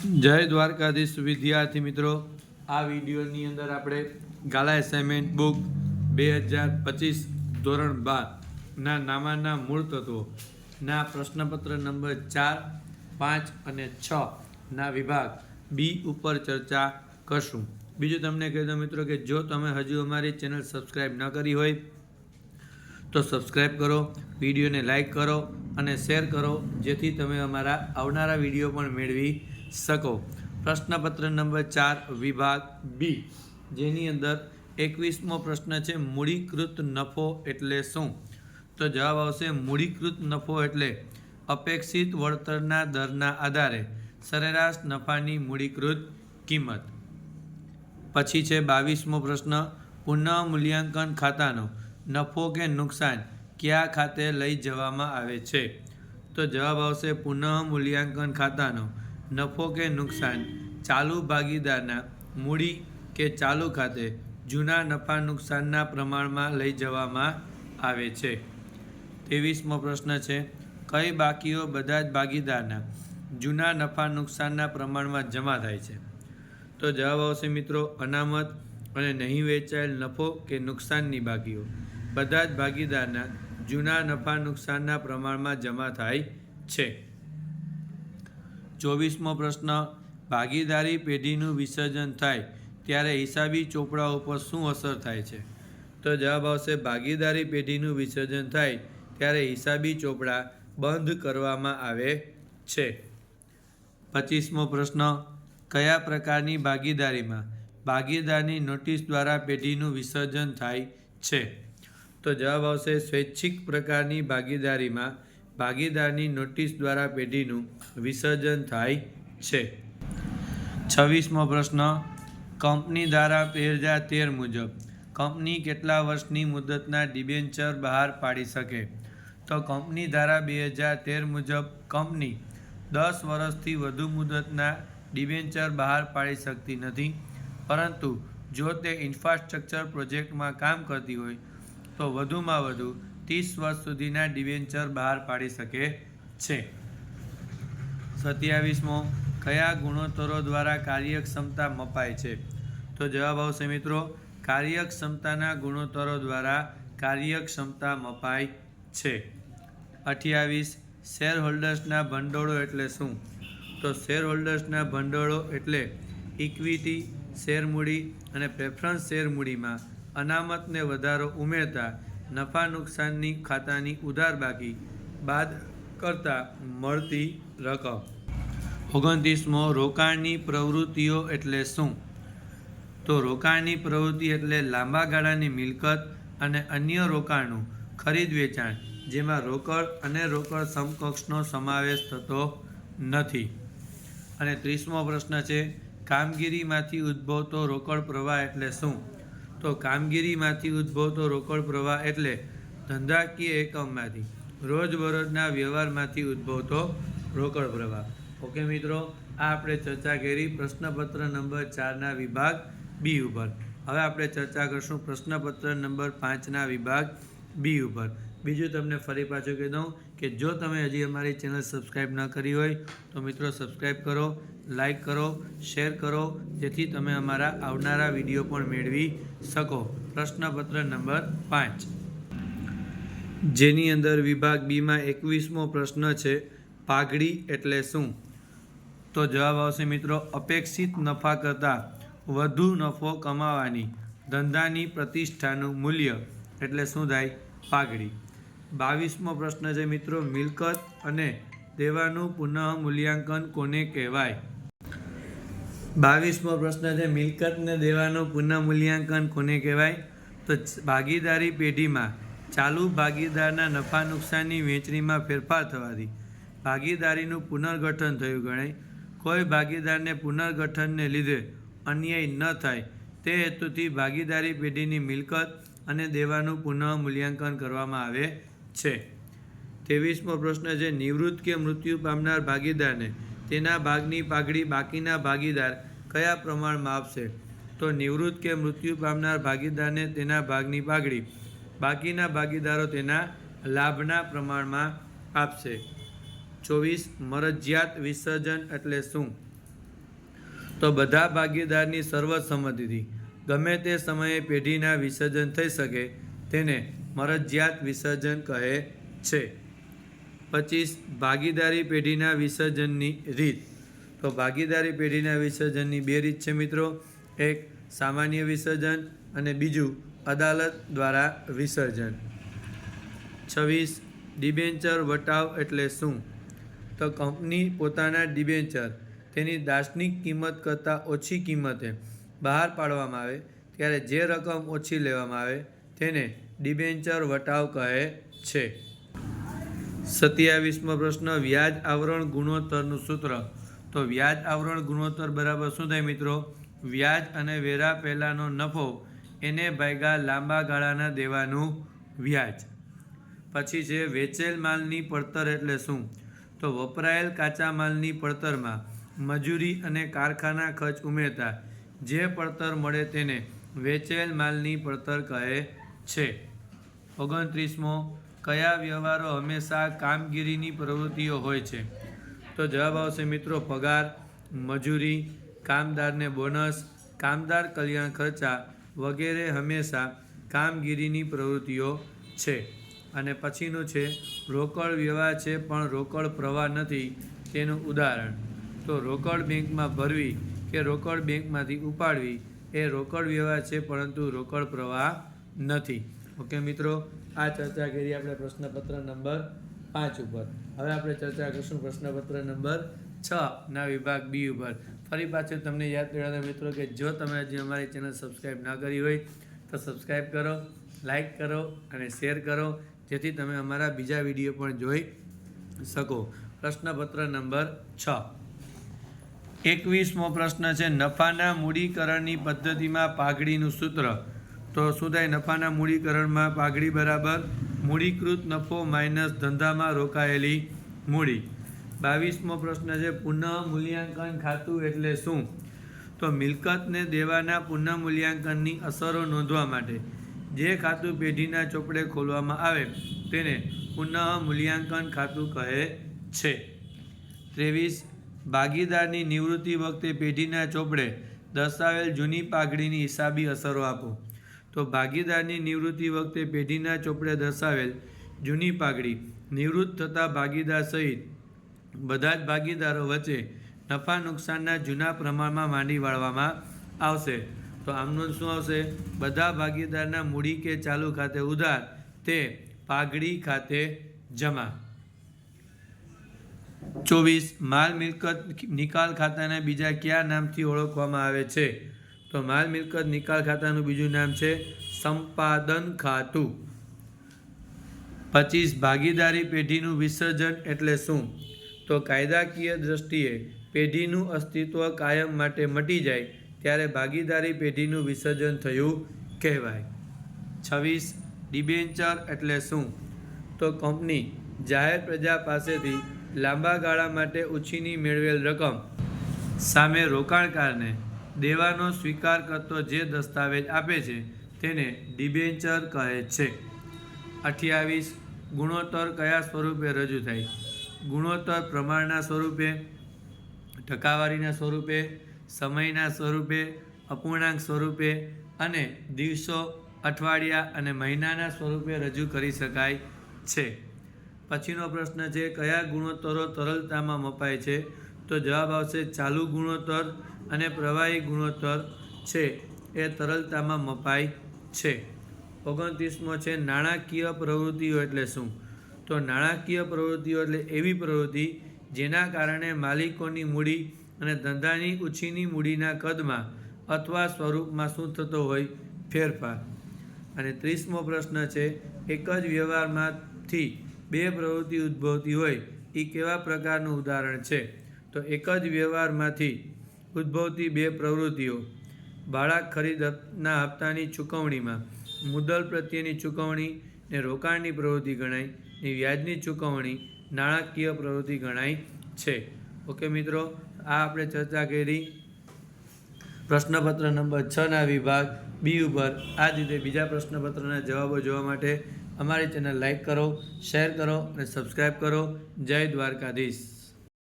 જય દ્વારકાધીશ વિદ્યાર્થી મિત્રો. આ વિડીયોની અંદર આપણે ગાલા એસાઇનમેન્ટ બુક બે હજાર પચીસ ધોરણ બારના નામાના મૂળ તત્વો, ના પ્રશ્નપત્ર નંબર ચાર, પાંચ અને છ ના વિભાગ બી ઉપર ચર્ચા કરશું. બીજું તમને કહી દઉં મિત્રો કે જો તમે હજુ અમારી ચેનલ સબસ્ક્રાઈબ ન કરી હોય, તો સબસ્ક્રાઈબ કરો, વિડીયોને લાઈક કરો અને શેર કરો, જેથી તમે અમારા આવનારા વીડિયો પણ મેળવી શકો. પ્રશ્નપત્ર નંબર ચાર, વિભાગ બી. જેની અંદર એકવીસમો પ્રશ્ન છે, મૂડીકૃત નફો એટલે શું? તો જવાબ આવશે, મૂડીકૃત નફો એટલે અપેક્ષિત વળતરના દરના આધારે સરેરાશ નફાની મૂડીકૃત કિંમત. પછી છે, બાવીસમો પ્રશ્ન પુનઃ મૂલ્યાંકન ખાતાનો નફો કે નુકસાન કયા ખાતે લઈ જવામાં આવે છે? તો જવાબ આવશે પુનઃ મૂલ્યાંકન ખાતાનો નફો કે નુકસાન, ચાલુ ભાગીદારના મૂડી કે ચાલુ ખાતે જૂના નફા નુકસાનના પ્રમાણમાં લઈ જવામાં આવે છે. ત્રેવીસમો પ્રશ્ન છે, કઈ બાકીઓ બધા જ ભાગીદારના જૂના નફા નુકસાનના પ્રમાણમાં જમા થાય છે? તો જવાબ આવશે મિત્રો, અનામત અને નહીં વેચાયેલ નફો કે નુકસાનની બાકીઓ. બધા જ ભાગીદારના જૂના નફા નુકસાનના પ્રમાણમાં જમા થાય છે. ચોવીસમો પ્રશ્ન, ભાગીદારી પેઢીનું વિસર્જન થાય ત્યારે હિસાબી ચોપડા ઉપર શું અસર થાય છે? તો જવાબ આવશે, ભાગીદારી પેઢીનું વિસર્જન થાય ત્યારે હિસાબી ચોપડા બંધ કરવામાં આવે છે. પચીસમો પ્રશ્ન, કયા પ્રકારની ભાગીદારીમાં ભાગીદારની નોટિસ દ્વારા પેઢીનું વિસર્જન થાય છે? તો જવાબ આવશે, સ્વૈચ્છિક પ્રકારની ભાગીદારીમાં ભાગીદારની નોટિસ દ્વારા પેઢીનું વિસર્જન થાય છે. છવ્વીસમો પ્રશ્ન, કંપની દ્વારા બે હજાર તેર મુજબ, કંપની કેટલા વર્ષની મુદતના ડિબેન્ચર બહાર પાડી શકે? તો કંપની ધારા બે હજાર તેર મુજબ, કંપની દસ વર્ષથી વધુ મુદતના ડિબેન્ચર બહાર પાડી શકતી નથી. પરંતુ જો તે ઇન્ફ્રાસ્ટ્રક્ચર પ્રોજેક્ટમાં કામ કરતી હોય, તો વધુમાં વધુ ત્રીસ વર્ષ સુધીના ડિવેન્ચર બહાર પાડી શકે છે. સત્યાવીસમો, કયા ગુણોત્તરો દ્વારા કાર્યક્ષમતા મપાય છે? તો જવાબ આવશે મિત્રો, કાર્યક્ષમતાના ગુણોત્તરો દ્વારા કાર્યક્ષમતા મપાય છે. અઠ્યાવીસ શેર હોલ્ડર્સના ભંડોળો એટલે શું? તો શેર હોલ્ડર્સના ભંડોળો એટલે ઇક્વિટી શેર મૂડી અને પ્રેફરન્સ શેર મૂડીમાં અનામતને વધારો ઉમેરતા નફા નુકસાનની ખાતાની ઉધાર બાકી બાદ કરતાં મળતી રકમ. ઓગણત્રીસમો, રોકાણની પ્રવૃત્તિઓ એટલે શું? તો રોકાણની પ્રવૃત્તિ એટલે લાંબા ગાળાની મિલકત અને અન્ય રોકાણનું ખરીદ વેચાણ, જેમાં રોકડ અને રોકડ સમકક્ષનો સમાવેશ થતો નથી. અને ત્રીસમો પ્રશ્ન છે, કામગીરીમાંથી ઉદ્ભવતો રોકડ પ્રવાહ એટલે શું? તો કામગીરીમાંથી ઉદ્ભવતો રોકડ પ્રવાહ એટલે ધંધાકીય એકમમાંથી, રોજબરોજના વ્યવહારમાંથી ઉદ્ભવતો રોકડ પ્રવાહ. ઓકે મિત્રો, આ આપણે ચર્ચા કરી પ્રશ્નપત્ર નંબર ચારના વિભાગ બી ઉપર. હવે આપણે ચર્ચા કરશું પ્રશ્નપત્ર નંબર પાંચના વિભાગ બી ઉપર. બીજું તમને ફરી પાછું કહી દઉં કે જો તમે હજી અમારી ચેનલ સબસ્ક્રાઈબ ન કરી હોય, તો મિત્રો સબસ્ક્રાઈબ કરો લાઈક કરો, શેર કરો, જેથી તમે અમારા આવનારા વીડિયો પણ મેળવી શકો. પ્રશ્નપત્ર નંબર પાંચ. જેની અંદર વિભાગ બીમાં એકવીસમો પ્રશ્ન છે, પાઘડી એટલે શું? તો જવાબ આવશે મિત્રો, અપેક્ષિત નફા કરતાં વધુ નફો કમાવાની ધંધાની પ્રતિષ્ઠાનું મૂલ્ય એટલે શું થાય? પાઘડી. બાવીસમો પ્રશ્ન છે મિત્રો, મિલકત અને દેવાનું પુનઃ મૂલ્યાંકન કોને કહેવાય? બાવીસમો પ્રશ્ન છે મિલકતને દેવાનું પુનઃ મૂલ્યાંકન કોને કહેવાય? તો ભાગીદારી પેઢીમાં, ચાલુ ભાગીદારના નફા નુકસાનની વહેંચણીમાં ફેરફાર થવાથી ભાગીદારીનું પુનર્ગઠન થયું ગણાય. કોઈ ભાગીદારને પુનર્ગઠનને લીધે અન્યાય ન થાય, તે હેતુથી ભાગીદારી પેઢીની મિલકત અને દેવાનું પુનઃ મૂલ્યાંકન કરવામાં આવે છે. ત્રેવીસમો પ્રશ્ન છે, નિવૃત્ત કે મૃત્યુ પામનાર ભાગીદારને તેના ભાગની પાઘડી બાકીના ભાગીદાર કયા પ્રમાણમાં આપશે? તો નિવૃત્ત કે મૃત્યુ પામનાર ભાગીદારને તેના ભાગની પાઘડી બાકીના ભાગીદારો તેના લાભના પ્રમાણમાં આપશે. ચોવીસ, મરજિયાત વિસર્જન એટલે શું? તો બધા ભાગીદારની સર્વસંમતિથી ગમે તે સમયે પેઢીના વિસર્જન થઈ શકે, તેને મરજિયાત વિસર્જન કહે છે. પચીસ, ભાગીદારી પેઢીના વિસર્જનની રીત. તો ભાગીદારી પેઢીના વિસર્જનની બે રીત છે મિત્રો. એક, સામાન્ય વિસર્જન અને બીજું, અદાલત દ્વારા વિસર્જન. છવ્વીસ, ડિબેન્ચર વટાવ એટલે શું? તો કંપની પોતાના ડિબેન્ચર. તેની દાર્શનિક કિંમત કરતાં ઓછી કિંમતે બહાર પાડવામાં આવે, ત્યારે જે રકમ ઓછી લેવામાં આવે તેને ડિબેન્ચર વટાવ કહે છે. સત્યાવીસમો પ્રશ્ન, વ્યાજ આવરણ ગુણોત્તરનું સૂત્ર. તો વ્યાજ આવરણ ગુણોત્તર બરાબર શું થાય મિત્રો? વ્યાજ અને વેરા પહેલાંનો નફો એને ભાગ્યા લાંબા ગાળાના દેવાનું વ્યાજ. પછી છે વેચેલ માલની પડતર એટલે શું? તો વપરાયેલ કાચા માલની પડતરમાં મજૂરી અને કારખાના ખર્ચ ઉમેરતા જે પડતર મળે તેને વેચેલ માલની પડતર કહે છે. ઓગણત્રીસમો, કયા વ્યવહારો હંમેશા કામગીરીની પ્રવૃત્તિઓ હોય છે? તો જવાબ આવશે મિત્રો, પગાર, મજૂરી, કામદારને બોનસ, કામદાર કલ્યાણ ખર્ચા વગેરે હંમેશા કામગીરીની પ્રવૃત્તિઓ છે. અને પછીનું છે, રોકડ વ્યવહાર છે, પણ રોકડ પ્રવાહ નથી, તેનું ઉદાહરણ. તો રોકડ બેંકમાં ભરવી કે રોકડ બેંકમાંથી ઉપાડવી એ રોકડ વ્યવહાર છે, પરંતુ રોકડ પ્રવાહ નથી. ઓકે મિત્રો, આ ચર્ચા કરી આપણે પ્રશ્નપત્ર નંબર પાંચ ઉપર. હવે આપણે ચર્ચા કરીશું પ્રશ્નપત્ર નંબર છ ના વિભાગ બી ઉપર. ફરી પાછું તમને યાદ રહેવાના મિત્રો કે જો તમે હજી અમારી ચેનલ સબસ્ક્રાઈબ ના કરી હોય, તો સબસ્ક્રાઈબ કરો લાઈક કરો અને શેર કરો, જેથી તમે અમારા બીજા વીડિયો પણ જોઈ શકો. પ્રશ્નપત્ર નંબર છ. એકવીસમો પ્રશ્ન છે, નફાના મૂડીકરણની પદ્ધતિમાં પાઘડીનું સૂત્ર. તો થાય નફાના મૂડીકરણમાં પાઘડી બરાબર, મૂડીકૃત નફો માઇનસ ધંધામાં રોકાયેલી મૂડી. બાવીસમો પ્રશ્ન છે પુનઃ મૂલ્યાંકન ખાતું એટલે શું? તો મિલકતને દેવાના પુનઃ મૂલ્યાંકનની અસરો નોંધવા માટે જે ખાતું પેઢીના ચોપડે ખોલવામાં આવે, તેને પુનઃ મૂલ્યાંકન ખાતું કહે છે. ત્રેવીસ, ભાગીદારની નિવૃત્તિ વખતે પેઢીના ચોપડે દર્શાવેલ જૂની પાઘડીની હિસાબી અસરો આપો. તો ભાગીદારની નિવૃત્તિ વખતે પેઢીના ચોપડે દર્શાવેલ જૂની પાઘડી નિવૃત્ત થતા ભાગીદાર સહિત બધા જ ભાગીદારો વચ્ચે નફા નુકસાનના જૂના પ્રમાણમાં માંડી વાળવામાં આવશે. તો આમનું શું આવશે? બધા ભાગીદારના મૂડી કે ચાલુ ખાતે ઉધાર તે પાઘડી ખાતે જમા. ચોવીસ, માલ મિલકત નિકાલ ખાતાના બીજા કયા નામથી ઓળખવામાં આવે છે? તો માલ મિલકત નિકાલ ખાતાનું બીજું નામ છે સંપાદન ખાતું. પચીસ ભાગીદારી પેઢીનું વિસર્જન એટલે શું? તો કાયદાકીય દ્રષ્ટિએ પેઢીનું અસ્તિત્વ કાયમ માટે મટી જાય ત્યારે ભાગીદારી પેઢીનું વિસર્જન થયું કહેવાય. છવ્વીસ ડિબેન્ચર એટલે શું? તો કંપની જાહેર પ્રજા પાસેથી લાંબા ગાળા માટે ઉછીની મેળવેલ રકમ. સામે રોકાણકારને દેવાનો સ્વીકાર કરતો જે દસ્તાવેજ આપે છે તેને ડિબેન્ચર કહે છે. અઠ્યાવીસ. ગુણોત્તર કયા સ્વરૂપે રજૂ થાય? ગુણોત્તર પ્રમાણના સ્વરૂપે, ટકાવારીના સ્વરૂપે, સમયના સ્વરૂપે, અપૂર્ણાંક સ્વરૂપે અને દિવસો, અઠવાડિયા અને મહિનાના સ્વરૂપે રજૂ કરી શકાય છે. પછીનો પ્રશ્ન છે, કયા ગુણોત્તરો તરલતામાં મપાય છે? તો જવાબ આવશે ચાલુ ગુણોત્તર અને પ્રવાહી ગુણોત્તર છે. એ તરલતામાં મપાય છે. ઓગણત્રીસમો છે નાણાકીય પ્રવૃત્તિઓ એટલે શું? તો નાણાકીય પ્રવૃત્તિઓ એટલે એવી પ્રવૃત્તિ જેના કારણે માલિકોની મૂડી અને ધંધાની ઉછીની મૂડીના કદમાં અથવા સ્વરૂપમાં શું થતો હોય ફેરફાર. અને ત્રીસમો પ્રશ્ન છે, એક જ વ્યવહારમાંથી બે પ્રવૃત્તિ ઉદ્ભવતી હોય એ કેવા પ્રકારનું ઉદાહરણ છે? તો એક જ વ્યવહારમાંથી ઉદ્ભવતી બે પ્રવૃત્તિઓ. ભાડા ખરીદના હપ્તાની ચૂકવણીમાં મુદ્દલ પ્રત્યેની ચૂકવણી ને રોકાણની પ્રવૃત્તિ ગણાય ને વ્યાજની ચૂકવણી નાણાકીય પ્રવૃત્તિ ગણાય છે. ઓકે મિત્રો, આ આપણે ચર્ચા કરી. પ્રશ્નપત્ર નંબર છના વિભાગ બી ઉપર આ જ રીતે બીજા પ્રશ્નપત્રના જવાબો જોવા માટે અમારી ચેનલ લાઇક કરો, શેર કરો અને સબસ્ક્રાઈબ કરો. જય દ્વારકાધીશ.